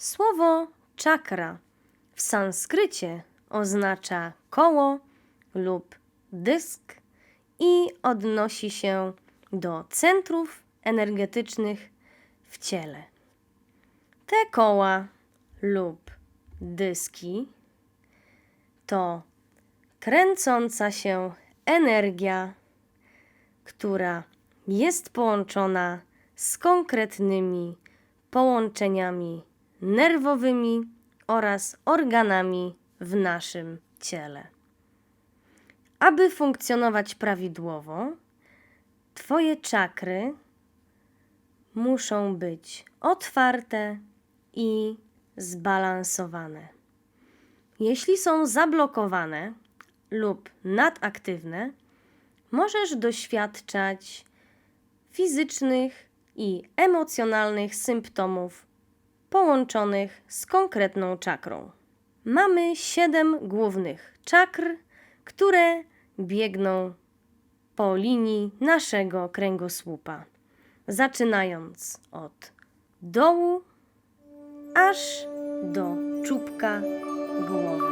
Słowo czakra w sanskrycie oznacza koło lub dysk i odnosi się do centrów energetycznych w ciele. Te koła lub dyski to kręcąca się energia, która jest połączona z konkretnymi połączeniami nerwowymi oraz organami w naszym ciele. Aby funkcjonować prawidłowo, Twoje czakry muszą być otwarte i zbalansowane. Jeśli są zablokowane lub nadaktywne, możesz doświadczać fizycznych i emocjonalnych symptomów połączonych z konkretną czakrą. Mamy siedem głównych czakr, które biegną po linii naszego kręgosłupa, zaczynając od dołu aż do czubka głowy.